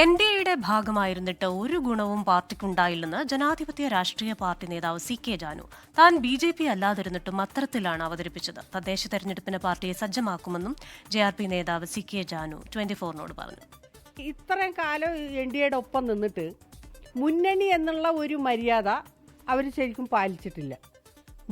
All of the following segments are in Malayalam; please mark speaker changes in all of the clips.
Speaker 1: എൻ ഡി എയുടെ ഭാഗമായിരുന്നിട്ട് ഒരു ഗുണവും പാർട്ടിക്കുണ്ടായില്ലെന്ന് ജനാധിപത്യ രാഷ്ട്രീയ പാർട്ടി നേതാവ് സി കെ ജാനു. താൻ ബി ജെ പി അല്ലാതിരുന്നിട്ടും അത്തരത്തിലാണ് അവതരിപ്പിച്ചത്. തദ്ദേശ തെരഞ്ഞെടുപ്പിന് പാർട്ടിയെ സജ്ജമാക്കുമെന്നും ജെ ആർ പി നേതാവ് സി കെ ജാനു ട്വന്റി ഫോറിനോട് പറഞ്ഞു.
Speaker 2: ഇത്രയും കാലം എൻ ഡി എയുടെ ഒപ്പം നിന്നിട്ട് മുന്നണി എന്നുള്ള ഒരു മര്യാദ അവർ ശരിക്കും പാലിച്ചിട്ടില്ല.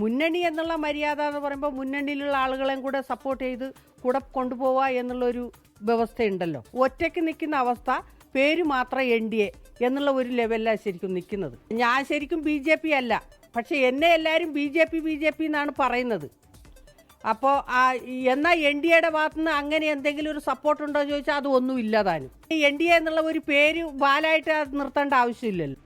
Speaker 2: മുന്നണി എന്നുള്ള മര്യാദ എന്ന് പറയുമ്പോൾ മുന്നണിയിലുള്ള ആളുകളെയും കൂടെ സപ്പോർട്ട് ചെയ്ത് കൂടെ കൊണ്ടുപോവുക എന്നുള്ളൊരു വ്യവസ്ഥയുണ്ടല്ലോ. ഒറ്റയ്ക്ക് നിൽക്കുന്ന അവസ്ഥ പേര് മാത്രം എൻ ഡി എ എന്നുള്ള ഒരു ലെവലിലാണ് ശരിക്കും നിൽക്കുന്നത്. ഞാൻ ശരിക്കും ബി ജെ പി അല്ല. പക്ഷേ എന്നെ എല്ലാവരും B J P B J P എന്നാണ് പറയുന്നത്. അപ്പോൾ ആ എന്നാൽ എൻ ഡി എയുടെ ഭാഗത്തു നിന്ന് അങ്ങനെ എന്തെങ്കിലും ഒരു സപ്പോർട്ട് ഉണ്ടോ ചോദിച്ചാൽ അതൊന്നും ഇല്ലതാനും എൻ ഡി എ എന്നുള്ള ഒരു പേര് ബാലായിട്ട് നിർത്തേണ്ട ആവശ്യമില്ലല്ലോ.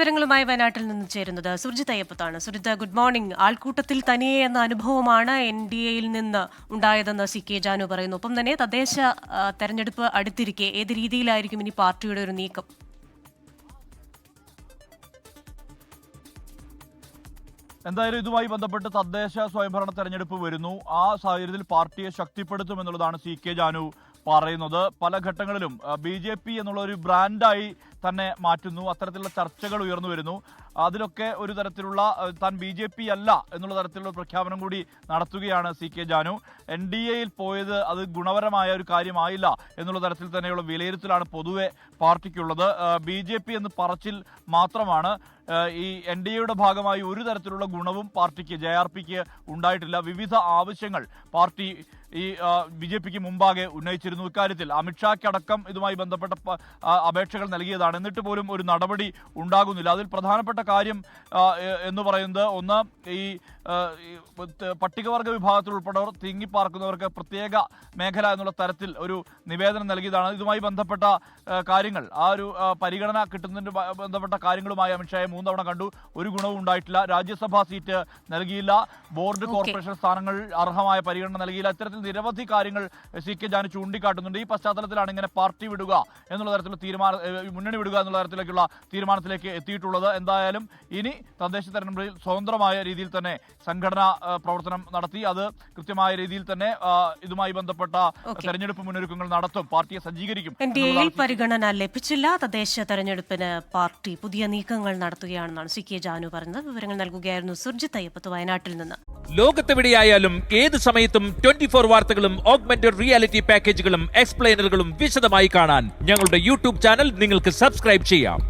Speaker 1: വിവരങ്ങളുമായി വയനാട്ടിൽ നിന്ന് ചേരുന്നത് സുർജിത് അയ്യപ്പത്താണ്. സുർജിത് ഗുഡ് മോർണിംഗ് ആൾക്കൂട്ടത്തിൽ തനിയെ എന്ന അനുഭവമാണ് എൻ ഡി എയിൽ നിന്ന് ഉണ്ടായതെന്ന് സി കെ ജാനു പറയുന്നു. ഒപ്പം തന്നെ തദ്ദേശ തെരഞ്ഞെടുപ്പ് അടുത്തിരിക്കെ ഏത് രീതിയിലായിരിക്കും ഇനി പാർട്ടിയുടെ ഒരു നീക്കം?
Speaker 3: എന്തായാലും ഇതുമായി ബന്ധപ്പെട്ട് തദ്ദേശ സ്വയംഭരണ തെരഞ്ഞെടുപ്പ് വരുന്നു. ആ സാഹചര്യത്തിൽ പാർട്ടിയെ ശക്തിപ്പെടുത്തുമെന്നുള്ളതാണ് സി കെ ജാനു പറയുന്നത് പല ഘട്ടങ്ങളിലും ബി ജെ പി എന്നുള്ള ഒരു ബ്രാൻഡായി തന്നെ മാറ്റുന്നു. അത്തരത്തിലുള്ള ചർച്ചകൾ ഉയർന്നു വരുന്നു. അതിലൊക്കെ ഒരു തരത്തിലുള്ള താൻ ബി ജെ പി അല്ല എന്നുള്ള തരത്തിലുള്ള പ്രഖ്യാപനം കൂടി നടത്തുകയാണ് C K Janu. N D എയിൽ പോയത് അത് ഗുണപരമായ ഒരു കാര്യമായില്ല എന്നുള്ള തരത്തിൽ തന്നെയുള്ള വിലയിരുത്തലാണ് പൊതുവെ പാർട്ടിക്കുള്ളത്. ബി ജെ പി എന്ന് പറച്ചിൽ മാത്രമാണ്. ഈ എൻ ഡി എയുടെ ഭാഗമായി ഒരു തരത്തിലുള്ള ഗുണവും പാർട്ടിക്ക് ജെ ആർ പിക്ക് ഉണ്ടായിട്ടില്ല. വിവിധ ആവശ്യങ്ങൾ പാർട്ടി ഈ ബി ജെ പിക്ക് മുമ്പാകെ ഉന്നയിച്ചിരുന്നു. ഇക്കാര്യത്തിൽ അമിത്ഷായ്ക്കടക്കം ഇതുമായി ബന്ധപ്പെട്ട അപേക്ഷകൾ നൽകിയതാണ്. എന്നിട്ട് പോലും ഒരു നടപടി ഉണ്ടാകുന്നില്ല. അതിൽ പ്രധാനപ്പെട്ട കാര്യം എന്ന് പറയുന്നത് ഒന്ന് ഈ പട്ടികവർഗ വിഭാഗത്തിൽ ഉൾപ്പെട്ടവർ തിങ്ങിപ്പാർക്കുന്നവർക്ക് പ്രത്യേക മേഖല എന്നുള്ള തരത്തിൽ ഒരു നിവേദനം നൽകിയതാണ്. ഇതുമായി ബന്ധപ്പെട്ട കാര്യങ്ങൾ ആ ഒരു പരിഗണന കിട്ടുന്നതിന് ബന്ധപ്പെട്ട കാര്യങ്ങളുമായി അമിത്ഷായെ മൂന്നവണ കണ്ടു. ഒരു ഗുണവും ഉണ്ടായിട്ടില്ല. രാജ്യസഭാ സീറ്റ് നൽകിയില്ല. ബോർഡ് കോർപ്പറേഷൻ സ്ഥാനങ്ങൾ അർഹമായ പരിഗണന നൽകിയില്ല. ഇത്തരത്തിൽ നിരവധി കാര്യങ്ങൾ സി കെ ജാന് ചൂണ്ടിക്കാട്ടുന്നുണ്ട്. ഈ പശ്ചാത്തലത്തിലാണ് ഇങ്ങനെ പാർട്ടി വിടുക എന്നുള്ള തരത്തിലുള്ള തീരുമാനം മുന്നണി വിടുക എന്നുള്ള തരത്തിലേക്കുള്ള തീരുമാനത്തിലേക്ക് എത്തിയിട്ടുള്ളത്. എന്തായാലും ഇനി തദ്ദേശ തെരഞ്ഞെടുപ്പിൽ സ്വതന്ത്രമായ രീതിയിൽ തന്നെ സംഘടനാ പ്രവർത്തനം നടത്തി അത് കൃത്യമായ രീതിയിൽ തന്നെ ഇതുമായി ബന്ധപ്പെട്ട. തെരഞ്ഞെടുപ്പ് മുന്നൊരുക്കങ്ങൾ നടത്തും പാർട്ടിയെ സജ്ജീകരിക്കും
Speaker 1: എൻ ഡി എയിൽ പരിഗണന ലഭിച്ചില്ല. തദ്ദേശ തെരഞ്ഞെടുപ്പിന് പാർട്ടി പുതിയ നീക്കങ്ങൾ നടത്തുകയാണെന്നാണ് സി കെ ജാനു പറഞ്ഞത് വിവരങ്ങൾ നൽകുകയായിരുന്നു സുർജിത് അയ്യപ്പത്ത് വയനാട്ടിൽ നിന്ന്.
Speaker 4: ലോകത്തെവിടെയായാലും ഏത് സമയത്തും ട്വന്റി ഫോർ വാർത്തകളും ഓഗ്മെന്റഡ് റിയാലിറ്റി പാക്കേജുകളും എക്സ്പ്ലെയിനറുകളും വിശദമായി കാണാൻ ഞങ്ങളുടെ യൂട്യൂബ് ചാനൽ നിങ്ങൾക്ക് സബ്സ്ക്രൈബ് ചെയ്യാം.